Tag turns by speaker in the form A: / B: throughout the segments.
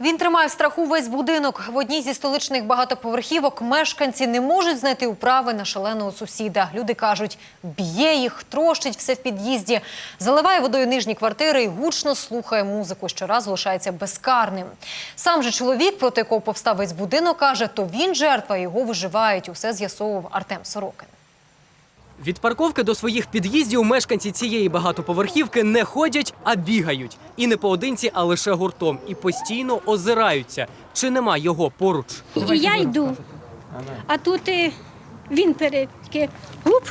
A: Він тримає в страху весь будинок. В одній зі столичних багатоповерхівок мешканці не можуть знайти управи на шаленого сусіда. Люди кажуть, б'є їх, трощить все в під'їзді, заливає водою нижні квартири і гучно слухає музику. Щоразу лишається безкарним. Сам же чоловік, проти якого повстав весь будинок, каже, то він жертва, його виживають. Усе з'ясовував Артем Сорокин.
B: Від парковки до своїх під'їздів мешканці цієї багатоповерхівки не ходять, а бігають. І не поодинці, а лише гуртом. І постійно озираються, чи нема його поруч.
C: І я йду. А тут е, він перед гуп.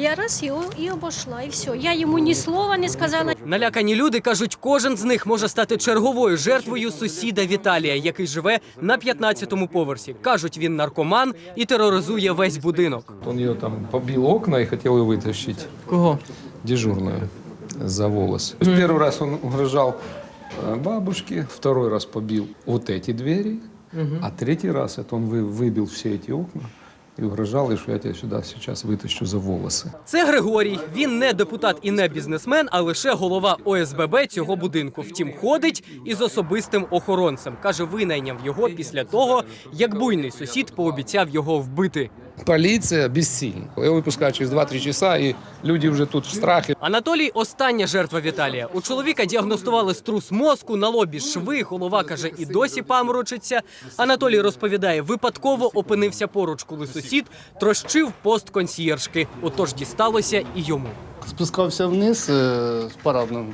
C: Я раз його і обійшла, і все. Я йому ні слова не сказала.
B: Налякані люди кажуть, кожен з них може стати черговою жертвою сусіда Віталія, який живе на 15-му поверсі. кажуть, він наркоман і тероризує весь будинок.
D: Он ее там побил окна и хотел ее вытащить.
B: Кого?
D: Дежурную за волосы. Первый раз он угрожал э, бабушке, второй раз побил вот эти двери, а третий раз это он вы- выбил все эти окна и угрожал, що я тебе сюди зараз витащу за волоси.
B: Це Григорій. Він не депутат і не бізнесмен, а лише голова ОСББ цього будинку. Втім, ходить із особистим охоронцем. каже, винайняв його після того, як буйний сусід пообіцяв його вбити.
D: Полиция бессильна. Его выпускают через 2-3 часа, и люди уже тут в страхе.
B: Анатолій остання жертва Віталія. У чоловіка діагностували струс мозку, на лобі шви. Голова каже, і досі паморочиться. Анатолій розповідає, випадково опинився поруч, коли сусід трощив пост консьєржки. Отож дісталося і йому.
E: спускався вниз е, з парадного,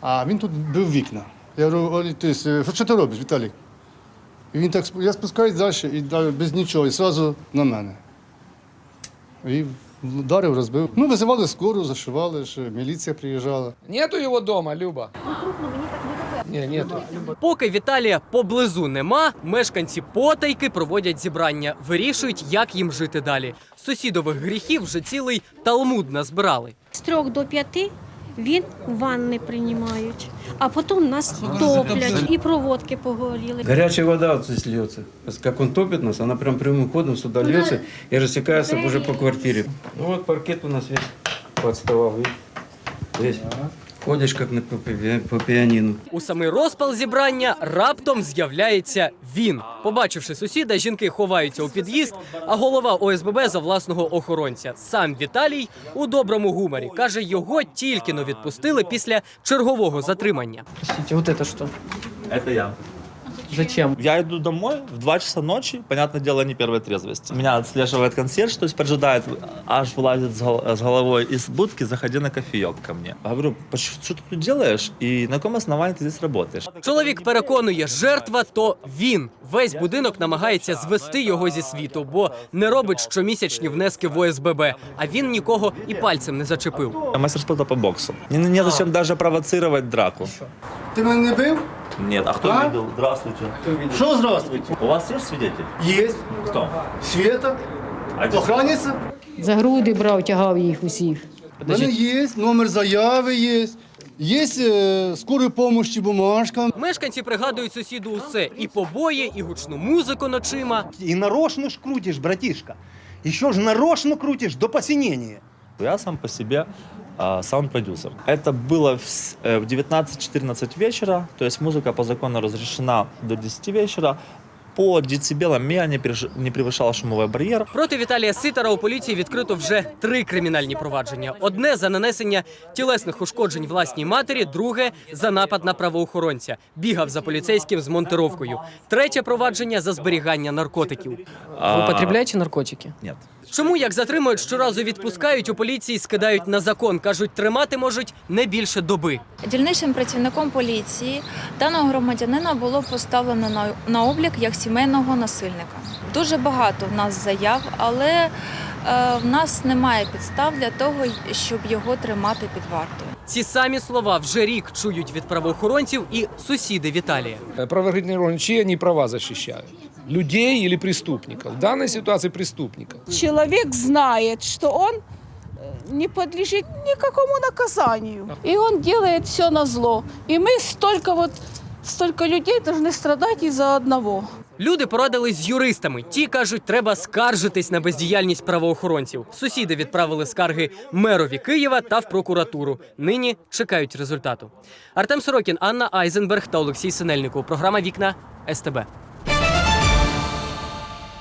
E: а він тут бив вікна. Я говорю, «Олі, ти, що ти робиш, Віталій? І він так, я спускаюсь далі і без нічого, і одразу на мене. І вдарив, розбив. Ну, визивали скору, зашивали, ж, міліція приїжджала.
D: Нету його дома, Люба? Ні, нету.
B: Поки Віталія поблизу нема, мешканці потайки проводять зібрання, вирішують, як їм жити далі. Сусідових гріхів вже цілий талмуд назбирали.
C: З трьох до п'яти він ванни приймають, а потім нас топлять і проводки погоріли.
F: Гаряча вода вот здесь льется. Как он топит нас, вона прям прямим ходом сюди льется і розсікається вже по квартирі. Ну от паркет у нас весь підставав. Весь. Ходишь як не по, по пианино.
B: У самий розпал зібрання раптом з'являється він. Побачивши сусіда, жінки ховаються у під'їзд, а голова ОСББ за власного охоронця. Сам Віталій у доброму гуморі каже, його тільки но відпустили після чергового затримання.
G: Простите, вот это что?
H: Это я.
G: Зачем?
H: Я иду домой в 2 часа ночи, понятное дело, не первой трезвости. Меня отслеживает консьерж, то есть поджидает, аж вылазит с гол- с головой из будки, заходи на кофеек ко мне. Говорю, «Поч- что ты тут делаешь и на каком основании ты здесь работаешь?
B: Чоловік переконує, жертва то він. Весь будинок намагається звести його зі світу, бо не робить щомісячні внески в ОСББ. А він нікого і пальцем не зачепив.
H: Я мастер спорта по боксу. Не, не зачем даже провоцировать драку.
E: Ти мене не бив?
H: Нет, а кто
E: А?
H: видел? Здравствуйте.
E: Що здравствуйте?
H: У вас есть свидетель?
E: Є.
H: Кто?
E: Света,
H: А где-
E: охранниця.
I: За груди брав, тягав їх усіх.
E: У мене є, номер заяви є. Є е, скорої допомоги, бумажка.
B: Мешканці пригадують сусіду усе: і побої, і гучну музику ночима.
J: И нарочно ж крутишь, братишка. Еще ж нарочно крутишь до посинения.
H: Я сам по себе а, саунд-продюсер. Это было в, с- э, в 19-14 вечера, то есть музыка по закону разрешена до 10 вечера. по децибелам меня не, переш- не превышал шумовой барьер.
B: Проти Віталія Ситара у поліції відкрито вже три кримінальні провадження: одне за нанесення тілесних ушкоджень власній матері, друге за напад на правоохоронця. Бігав за поліцейським з монтировкою. Третє провадження за зберігання наркотиків.
G: Вы
H: А,
G: употребляете наркотики?
H: Нет.
B: Чому як затримують, щоразу відпускають у поліції, скидають на закон. кажуть, тримати можуть не більше доби.
K: Дільничним працівником поліції даного громадянина було поставлено на, на облік як сімейного насильника. Дуже багато в нас заяв, але е, в нас немає підстав для того, щоб його тримати під вартою.
B: Ці самі слова вже рік чують від правоохоронців і сусіди Віталія.
D: Э, Правоохранительные органы, чьи они права защищают? Людей или преступников? В данной ситуации преступников.
I: Человек знает, что он э, не подлежит никакому наказанию. И он делает все на зло. И мы столько вот столько людей должны страдать из-за одного.
B: Люди порадились з юристами. Ті кажуть, треба скаржитись на бездіяльність правоохоронців. Сусіди відправили скарги мерові Києва та в прокуратуру. Нині чекають результату. Артем Сорокін, Анна Айзенберг та Олексій Синельников. Програма Вікна СТБ.